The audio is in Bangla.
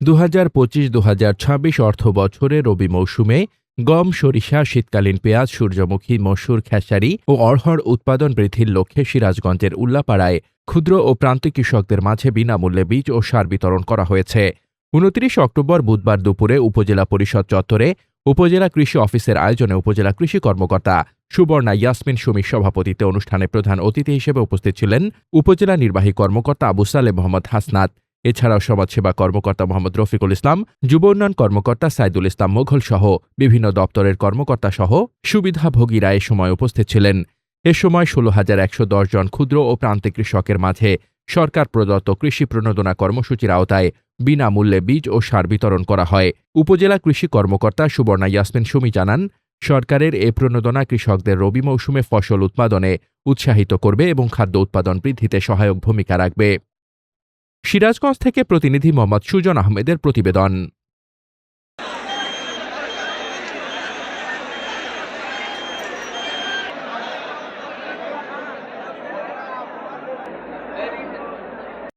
দু হাজার পঁচিশ দু হাজার ছাব্বিশ অর্থ বছরে রবি মৌসুমে গম, সরিষা, শীতকালীন পেঁয়াজ, সূর্যমুখী, মসুর, খেসারি ও অড়হর উৎপাদন বৃদ্ধির লক্ষ্যে সিরাজগঞ্জের উল্লাপাড়ায় ক্ষুদ্র ও প্রান্তিক কৃষকদের মাঝে বিনামূল্যে বীজ ও সার বিতরণ করা হয়েছে। উনত্রিশ অক্টোবর বুধবার দুপুরে উপজেলা পরিষদ চত্বরে উপজেলা কৃষি অফিসের আয়োজনে উপজেলা কৃষি কর্মকর্তা সুবর্ণা ইয়াসমিন সুমির সভাপতিত্বে অনুষ্ঠানে প্রধান অতিথি হিসেবে উপস্থিত ছিলেন উপজেলা নির্বাহী কর্মকর্তা আবু সালে মোহাম্মদ হাসনাত। এছাড়াও সমাজসেবা কর্মকর্তা মোহাম্মদ রফিকুল ইসলাম, যুব উন্নয়ন কর্মকর্তা সাইদুল ইসলাম মোঘল সহ বিভিন্ন দপ্তরের কর্মকর্তা সহ সুবিধাভোগীরা এ সময় উপস্থিত ছিলেন। এ সময় ষোলো হাজার একশো জন ক্ষুদ্র ও প্রান্তিক কৃষকের মাঝে সরকার প্রদত্ত কৃষি প্রণোদনা কর্মসূচির আওতায় বিনামূল্যে বীজ ও সার বিতরণ করা হয়। উপজেলা কৃষি কর্মকর্তা সুবর্ণা ইয়াসমিন সুমি জানান, সরকারের এ প্রণোদনা কৃষকদের রবি মৌসুমে ফসল উৎপাদনে উৎসাহিত করবে এবং খাদ্য উৎপাদন বৃদ্ধিতে সহায়ক ভূমিকা রাখবে। সিরাজগঞ্জ থেকে প্রতিনিধি মোহাম্মদ সুজন আহমেদের প্রতিবেদন।